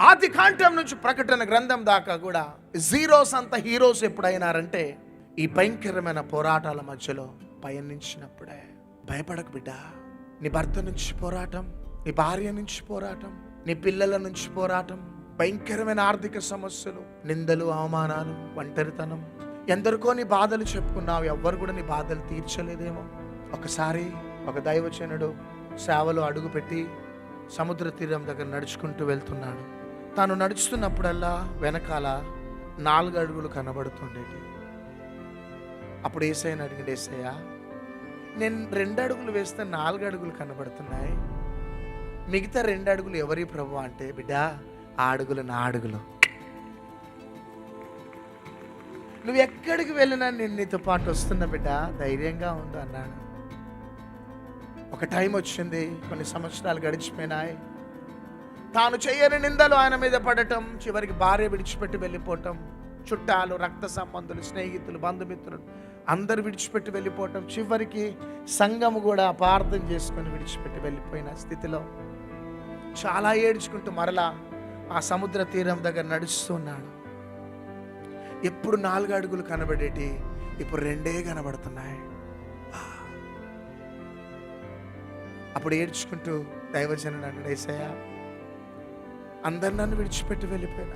ఆది కాండం నుంచి ప్రకటన గ్రంథం దాకా కూడా జీరోస్ అంత హీరోస్ ఎప్పుడైనారంటే ఈ భయంకరమైన పోరాటాల మధ్యలో పయనించినప్పుడే. భయపడకు బిడ్డ. నీ భర్త నుంచి పోరాటం నీ భార్య నుంచి పోరాటం నీ పిల్లల నుంచి పోరాటం భయంకరమైన ఆర్థిక సమస్యలు నిందలు అవమానాలు ఒంటరితనం. ఎందరికో నీ బాధలు చెప్పుకున్నావు ఎవ్వరు కూడా నీ బాధలు తీర్చలేదేమో. ఒకసారి ఒక దైవచనుడు సేవలో అడుగుపెట్టి సముద్ర తీరం దగ్గర నడుచుకుంటూ వెళ్తున్నాడు. తాను నడుస్తున్నప్పుడల్లా వెనకాల నాలుగు అడుగులు కనబడుతుండేవి. అప్పుడు ఏసైని అడిగిండు ఏసయ్య నేను రెండు అడుగులు వేస్తే నాలుగు అడుగులు కనబడుతున్నాయి. మిగతా రెండు అడుగులు ఎవరి ప్రభు అంటే బిడ్డ ఆ అడుగులు నా అడుగులు. నువ్వు ఎక్కడికి వెళ్ళినా నేను నీతో పాటు వస్తున్నా బిడ్డ ధైర్యంగా ఉండు అన్నాడు. ఒక టైం వచ్చింది కొన్ని సంవత్సరాలు గడిచిపోయినాయి. తాను చేయని నిందలు ఆయన మీద పడటం చివరికి భార్య విడిచిపెట్టి వెళ్ళిపోవటం చుట్టాలు రక్త సంబంధులు స్నేహితులు బంధుమిత్రులు అందరు విడిచిపెట్టి వెళ్ళిపోవటం చివరికి సంఘము కూడా అపార్థం చేసుకొని విడిచిపెట్టి వెళ్ళిపోయిన స్థితిలో చాలా ఏడ్చుకుంటూ మరలా ఆ సముద్ర తీరం దగ్గర నడుస్తున్నాడు ఎప్పుడు నాలుగు అడుగులు కనబడేటి ఇప్పుడు రెండే కనబడుతున్నాయి. అప్పుడు ఏడ్చుకుంటూ దైవజనుడు అన్నాడు ఏసయ్య అందరు నన్ను విడిచిపెట్టి వెళ్ళిపోయినా.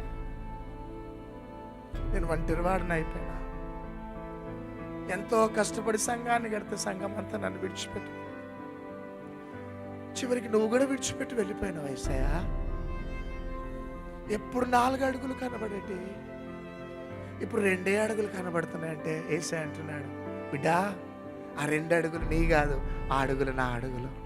నేను ఒంటరివాడిని అయిపోయినా. ఎంతో కష్టపడి సంఘాన్ని కడితే సంఘం అంతా నన్ను విడిచిపెట్టి. చివరికి నువ్వు కూడా విడిచిపెట్టి వెళ్ళిపోయినావు ఏసయ్య. ఎప్పుడు నాలుగు అడుగులు కనబడేటి? ఇప్పుడు రెండే అడుగులు కనబడుతున్నాయంటే ఏసే అంటున్నాడు బిడ్డా ఆ రెండు అడుగులు నీ కాదు ఆ అడుగులు నా అడుగులు.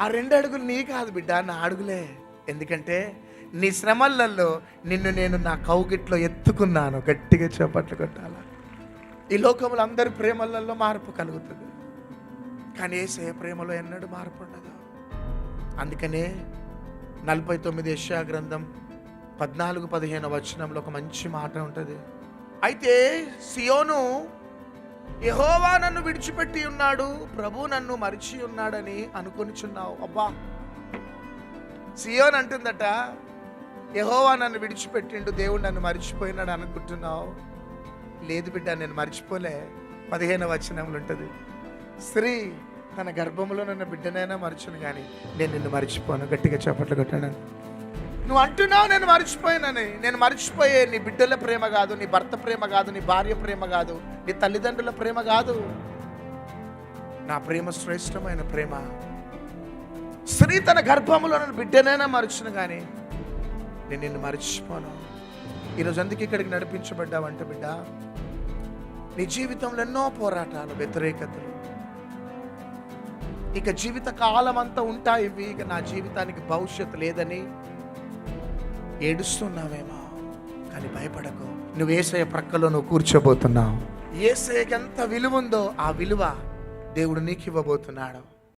ఆ రెండు అడుగులు నీ కాదు బిడ్డ నా అడుగులే. ఎందుకంటే నీ శ్రమలలో నిన్ను నేను నా కౌగిట్లో ఎత్తుకున్నాను. గట్టిగా చేపట్లు కొట్టాల? ఈ లోకంలో అందరి ప్రేమలలో మార్పు కలుగుతుంది. కానీ ఏసే ప్రేమలో ఎన్నడూ మార్పు ఉండదు. అందుకనే నలభై తొమ్మిది యశా గ్రంథం పద్నాలుగు పదిహేను వచనంలో ఒక మంచి మాట ఉంటుంది. అయితే సియోను యహోవా నన్ను విడిచిపెట్టి ఉన్నాడు ప్రభు నన్ను మరిచి ఉన్నాడని అనుకొనిచున్నావు. అబ్బా! సియోన్ అంటుందట యహోవా నన్ను విడిచిపెట్టిండు దేవుడు నన్ను మరిచిపోయినాడు అనుకుంటున్నావు. లేదు బిడ్డ నేను మర్చిపోలే. పదిహేను వచనములు ఉంటుంది. స్త్రీ తన గర్భంలో నన్న బిడ్డనైనా మరచును కానీ నేను నిన్ను మర్చిపోను. గట్టిగా చప్పట్లు కొట్టాను నువ్వు అంటున్నావు నేను మర్చిపోయానని. నేను మర్చిపోయే నీ బిడ్డల ప్రేమ కాదు నీ భర్త ప్రేమ కాదు నీ భార్య ప్రేమ కాదు నీ తల్లిదండ్రుల ప్రేమ కాదు. నా ప్రేమ శ్రేష్టమైన ప్రేమ. స్త్రీ తన గర్భములో నన్ను బిడ్డనైనా మరచును కానీ నేను నిన్ను మర్చిపోను. ఈరోజు అందుకే ఇక్కడికి నడిపించబడ్డావంటే బిడ్డ. నీ జీవితంలో ఎన్నో పోరాటాలు వ్యతిరేకతలు. ఇక జీవిత కాలం అంతా ఉంటాయి ఇవి. ఇక నా జీవితానికి భవిష్యత్తు లేదని ఏడుస్తున్నావేమో. కానీ భయపడకు. నువ్వు ఏసయ ప్రక్కలో నువ్వు కూర్చోబోతున్నావు. ఏసయ్యకి ఎంత విలువ ఉందో ఆ విలువ దేవుడు నీకు ఇవ్వబోతున్నాడు.